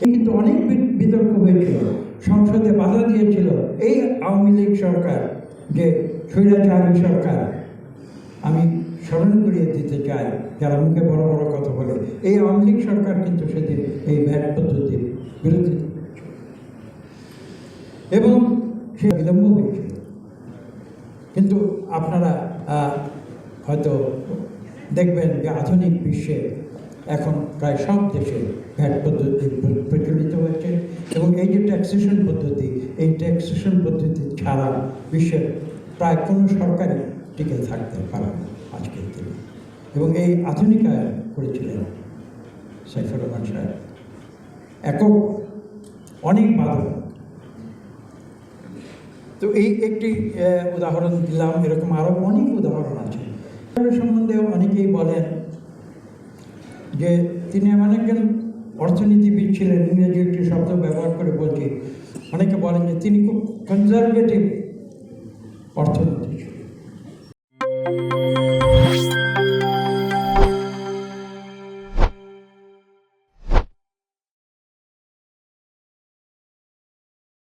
কিন্তু অনেক বিতর্ক হয়েছিল। সংসদে বাধা দিয়েছিল এই আওয়ামী লীগ সরকার যে স্বৈরাচারী সরকার। আমি স্মরণ করিয়ে দিতে চাই, যারা মুখে বড় বড় কথা বলে, এই আওয়ামী লীগ সরকার কিন্তু সেদিন এই ভ্যাট পদ্ধতির বিরোধী এবং সে বিলম্ব হয়েছিল। কিন্তু আপনারা হয়তো দেখবেন যে আধুনিক বিশ্বে এখন প্রায় সব দেশে প্রচলিত হয়েছে এবং এই যে ট্যাক্সেশন পদ্ধতি, এই ট্যাক্সেশন পদ্ধতি ছাড়া বিশ্বের প্রায় কোনো সরকারই টিকে থাকতে পারে আজকের দিনে। এবং এই আধুনিকায়ন করেছিলেন সাইফুর রহমান সাহেব। একক অনেক বাধক তো এই একটি উদাহরণ দিলাম, এরকম আরও অনেক উদাহরণ আছে। সম্বন্ধে অনেকেই বলেন যে তিনি এমন একজন অর্থনীতিবিদ ছিলেন ইংরেজি একটি শব্দ ব্যবহার করে বলছি। অনেকে বলেন যে তিনি খুব কনজারভেটিভ অর্থনীতি ছিলেন